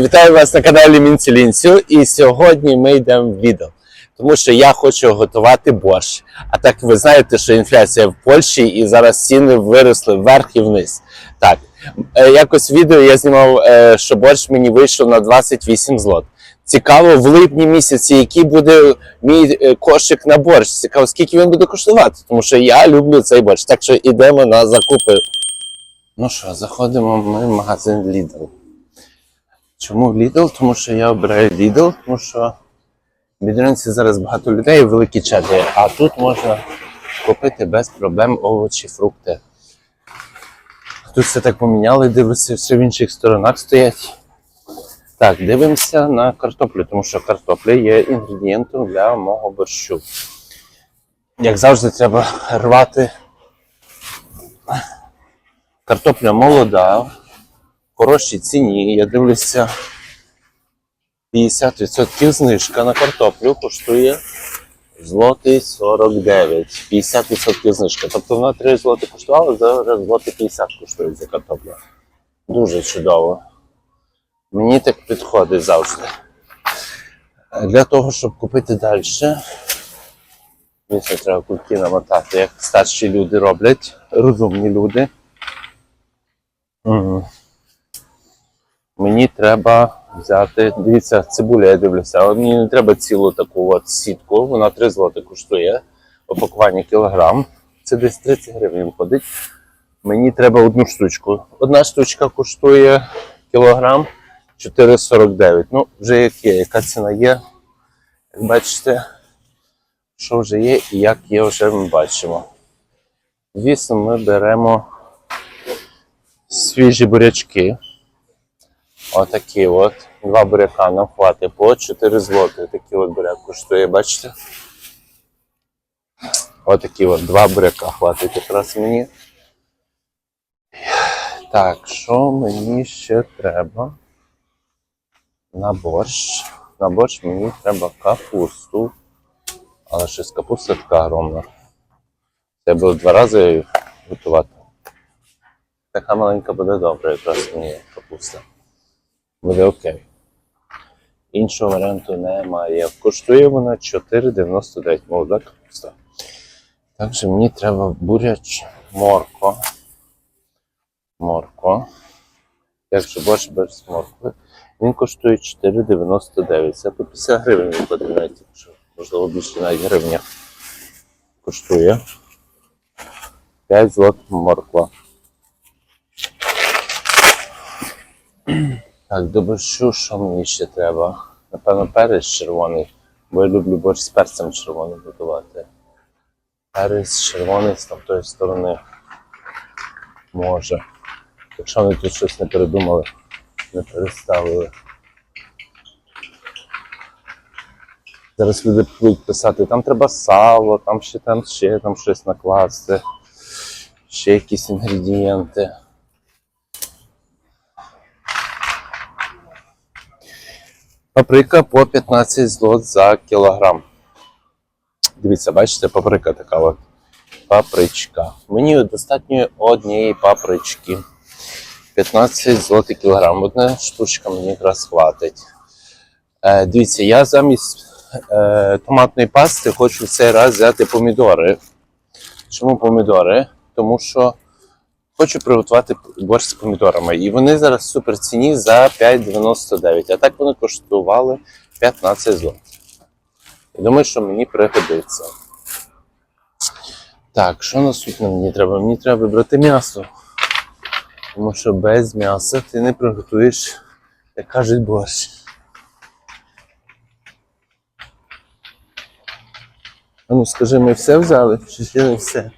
Вітаю вас на каналі Мінцелінцю. І сьогодні ми йдемо в відео, тому що я хочу готувати борщ. А так ви знаєте, що інфляція в Польщі і зараз ціни виросли вверх і вниз. Так, е, якось відео я знімав, е, що борщ мені вийшов на 28 злот. Цікаво, в липні місяці, який буде мій е, кошик на борщ. Цікаво, скільки він буде коштувати, тому що я люблю цей борщ. Так що йдемо на закупи. Ну що, заходимо ми в магазин Lidl. Чому Lidl? Тому що я обираю Lidl, тому що в Бідринці зараз багато людей, великі черги, а тут можна купити без проблем овочі, фрукти. Тут все так поміняли, дивлюся, все в інших сторонах стоять. Так, дивимося на картоплю, тому що картопля є інгредієнтом для мого борщу. Як завжди, треба рвати. Картопля молода, хорошій ціні. Я дивлюся, 50% знижка на картоплю коштує злотий 49. 50% знижка. Тобто вона 3 злоти коштувала, зараз злоти 50 коштує за картоплю. Дуже чудово. Мені так підходить завжди. Для того, щоб купити далі, звісно, треба кульки намотати, як старші люди роблять, розумні люди. Мгм. Мені треба взяти. Дивіться, цибуля, я дивлюся, але мені не треба цілу таку от сітку, вона 3 злоти коштує. Опакування кілограм. Це десь 30 гривень виходить. Мені треба одну штучку. Одна штучка коштує кілограм 4,49. Ну, вже як є, яка ціна є. Як бачите, що вже є і як є, вже ми бачимо. Звісно, ми беремо свіжі бурячки. Отакі от. Два буряка нам хватить по 4 злоти. Такий от буряк коштує, бачите? Отакі от два буряка хватить якраз мені. Так, що мені ще треба? На борщ. На борщ мені треба капусту. Але щось капуста така огромна. Це було два рази готувати. Така маленька буде добре, якраз мені капуста. Буде окей. Іншого варіанту немає. Коштує вона 4,99 молода капуста. Також мені треба буряч, морква. Морква. Якщо борщ без моркви, він коштує 4,99. Це по 50 гривень якщо можливо більше навіть гривня коштує. 5 злот морква. Так, до борщу, що мені ще треба? Напевно, перець червоний, бо я люблю борщ з перцем червоним готувати. Перець червоний з тамтої сторони може. Якщо вони тут щось не передумали, не переставили. Зараз люди будуть писати, там треба сало, там ще там ще там щось накласти, ще якісь інгредієнти. Паприка по 15 злот за кілограм. Дивіться, бачите, паприка така от. Папричка. Мені достатньо однієї папрички. 15 злотих кілограм. Одна штучка мені якраз хватить. Е, дивіться, я замість е, томатної пасти хочу в цей раз взяти помідори. Чому помідори? Тому що хочу приготувати борщ з помідорами. І вони зараз супер ціні за 5,99. А так вони коштували 15 злотих. Думаю, що мені пригодиться. Так, що наступне мені треба? Мені треба вибрати м'ясо. Тому що без м'яса ти не приготуєш, як кажуть, борщ. А ну скажи, ми все взяли? Чи ще не все?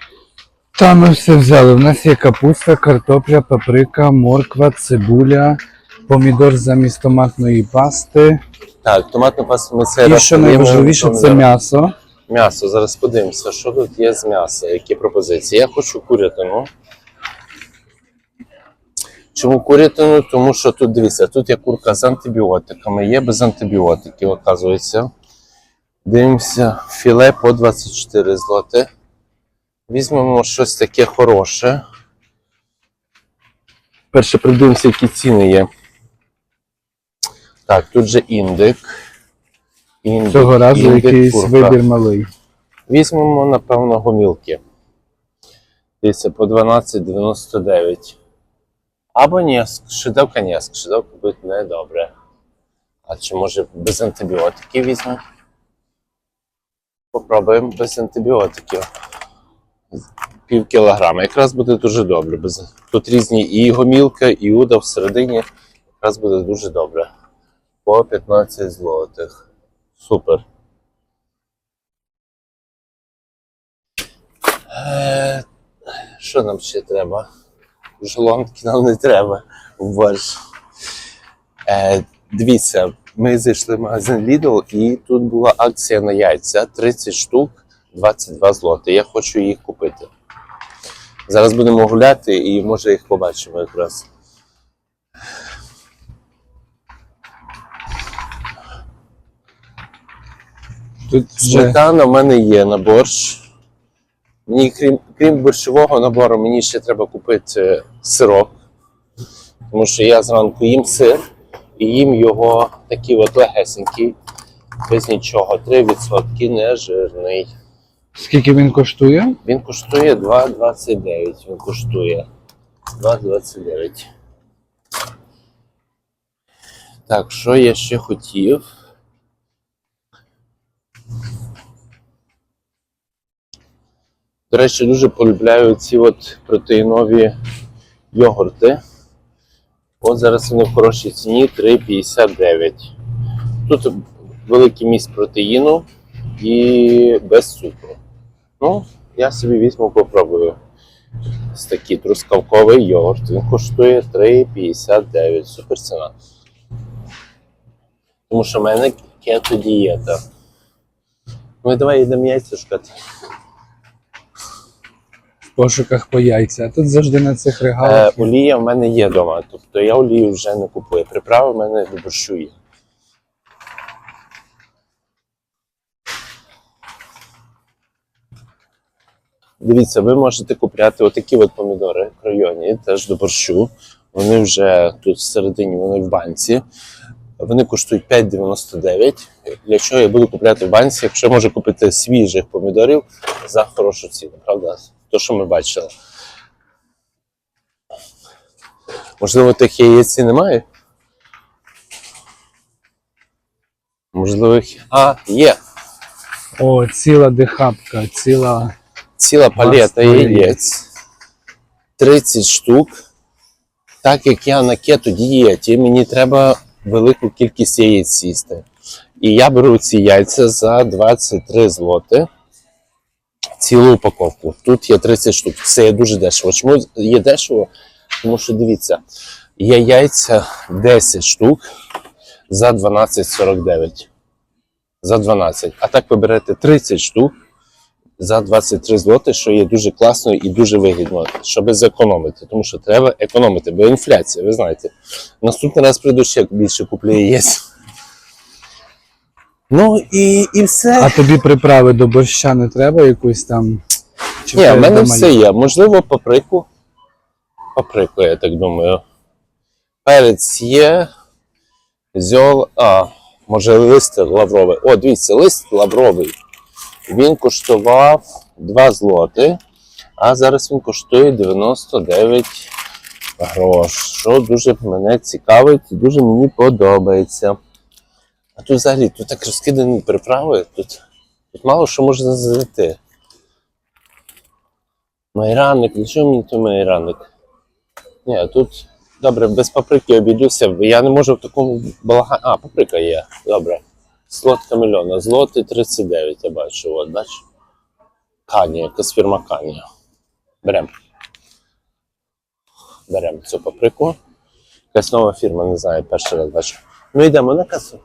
Та ми все взяли. У нас є капуста, картопля, паприка, морква, цибуля, помідор замість томатної пасти. Так, томатну пасту ми цей І що найважливіше, це м'ясо. М'ясо, зараз подивимося, що тут є з м'яса, які пропозиції. Я хочу курятину. Чому курятину? Тому що тут дивіться, тут є курка з антибіотиками, є без антибіотиків, оказується. Дивимося, філе по 24 злоти. Візьмемо щось таке хороше. Перше придивимося, які ціни є. Так, тут же індик. індик Цього разу індик, якийсь курка. вибір малий. Візьмемо, напевно, гомілки. Дивіться, по 12,99. Або ні, шидовка ні, шидовка буде недобре. А чи може без антибіотиків візьмемо? Попробуємо без антибіотиків. Пів кілограма. Якраз буде дуже добре. Тут різні і гомілка, і уда всередині. Якраз буде дуже добре. По 15 злотих. Супер. Е, Що нам ще треба? Жолонки нам не треба борщ. Е, дивіться, ми зайшли в магазин Lidl і тут була акція на яйця 30 штук 22 злоти. Я хочу їх купити. Зараз будемо гуляти і може їх побачимо якраз. Тут Сметана в мене є на борщ. Мені, крім, крім борщового набору, мені ще треба купити сирок. Тому що я зранку їм сир і їм його такий от легесенький, без нічого. 3% не жирний. Скільки він коштує? Він коштує 2,29. Він коштує 2,29. Так, що я ще хотів? До речі, дуже полюбляю ці от протеїнові йогурти. От зараз вони в хорошій ціні 3,59. Тут великий міст протеїну і без цукру. Ну, я собі візьму, попробую. Ось такий трускавковий йогурт. Він коштує 3,59. Супер ціна. Тому що в мене кето дієта. Ну і давай йдемо яйця шукати. В пошуках по яйця. А тут завжди на цих Е, регалах. олія в мене є вдома, тобто я олію вже не купую. Приправи в мене до борщу є. Дивіться, ви можете купляти отакі от помідори кройоні, теж до борщу. Вони вже тут всередині, вони в банці. Вони коштують 5,99. Для чого я буду купляти в банці, якщо можу купити свіжих помідорів за хорошу ціну, правда? То, що ми бачили. Можливо, тих яєць немає? Можливо. А, є. О, ціла дихапка, ціла. Ціла палета яєць. 30 штук. Так як я на кето дієті, мені треба велику кількість яєць їсти. І я беру ці яйця за 23 злоти. Цілу упаковку. Тут є 30 штук. Це є дуже дешево. Чому є дешево? Тому що дивіться, є яйця 10 штук за 12,49. За 12. А так ви берете 30 штук за 23 злоти, що є дуже класно і дуже вигідно, щоб зекономити. Тому що треба економити, бо інфляція, ви знаєте. Наступний раз прийду ще більше куплю яєць. Ну і, і все. А тобі приправи до борща не треба якусь там. Чи Ні, в мене все є? є. Можливо, паприку. Паприку, я так думаю. Перець є. Зьол. А, може, лист лавровий. О, дивіться, лист лавровий. Він коштував 2 злоти, а зараз він коштує 99 грош. Що дуже мене цікавить і дуже мені подобається. А тут взагалі тут так розкидані приправи, тут, тут мало що можна знайти. Майранник, для чого мені той майранник? Ні, тут добре, без паприки обійдуся. Я не можу в такому балагані. А, паприка є. Добре. Злот камельона. Злоти 39, я бачу. От, бач. Канія, якась фірма Канія. Берем. Беремо цю паприку. Якась нова фірма, не знаю, перший раз бачу. Ну йдемо на касу.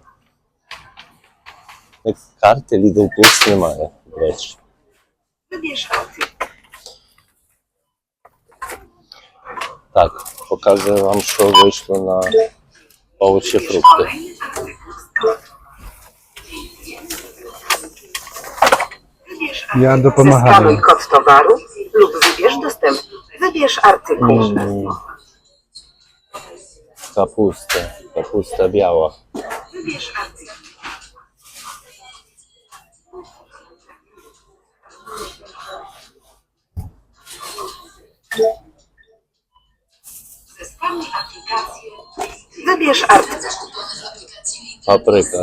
Карти Lidl Plus немає, до речі. Так, показую вам, що вийшло на овочі, фрукти. Kolejny artykuł. Wybierz Я artykuł. допомагаю. Zeskanuj kod towaru lub wybierz dostęp. Wybierz artykuł. М, Капуста, капуста біла. Wybierz artykuł. Zeskanuj aplikację. Wybierz artykuł. Паприка.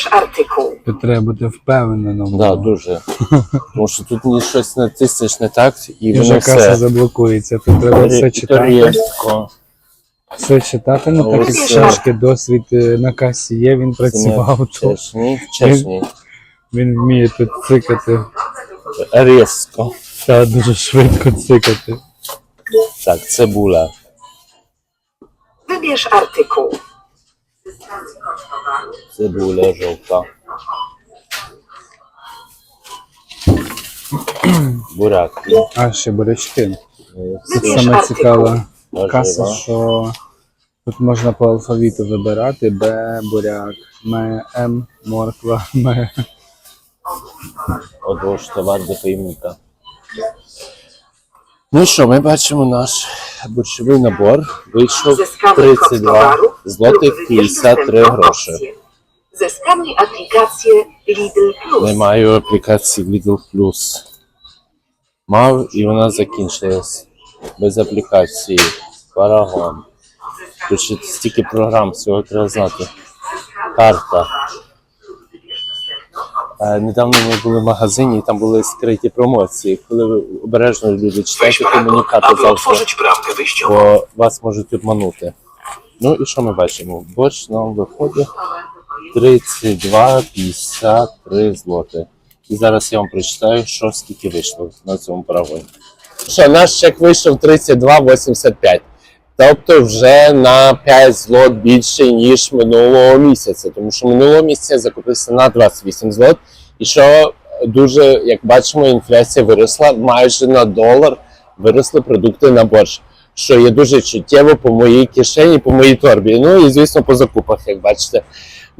Wybierz artykuł. То треба бути впевненим. Да, дуже. Тому що тут ні щось натиснеш не так, і І воно вже каса все заблокується. Тут треба все читати. різко. Все читати, ну так як Ось, досвід е, на касі є, він працював тут. Чесні, чесні. Він вміє тут цикати. Різко. Та дуже швидко цикати. Так, цибуля. Wybierz artykuł. Цибуля жовта. Буряки. А ще бурячки. Вибір саме цікава каса, що тут можна по алфавіту вибирати Б, буряк, М, М, морква, М. Одож товар до пойміка. Ну що, ми бачимо наш борщовий набор. Вийшов 32 злотих 53 гроші. Zeskanuj aplikację Lidl Plus. Не маю аплікації Lidl Plus. Мав і вона закінчилась. Без аплікації. Парагон. Тут ще стільки програм, всього треба знати. Карта. Недавно ми були в магазині, і там були скриті промоції. Коли ви обережно люди barkod, комунікати wyjściową. бо вас можуть обманути. Ну і що ми бачимо? Борщ нам виходить 32,53 злоти. І зараз я вам прочитаю, що скільки вийшло на цьому парагоні. Що, наш чек вийшов 32,85. Тобто вже на 5 злот більше, ніж минулого місяця. Тому що минулого місяця закупився на 28 злот. І що дуже, як бачимо, інфляція виросла майже на долар виросли продукти на борщ, що є дуже чуттєво по моїй кишені, по моїй торбі. Ну і звісно по закупах, як бачите.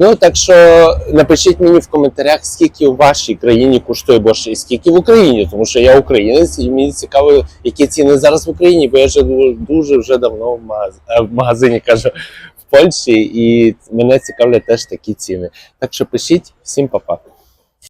Ну так що напишіть мені в коментарях, скільки у вашій країні коштує борщ і скільки в Україні, тому що я українець, і мені цікаво, які ціни зараз в Україні, бо я вже дуже вже давно в, магаз... е, в магазині, кажу, в Польщі, і мене цікавлять теж такі ціни. Так що пишіть, всім па-па.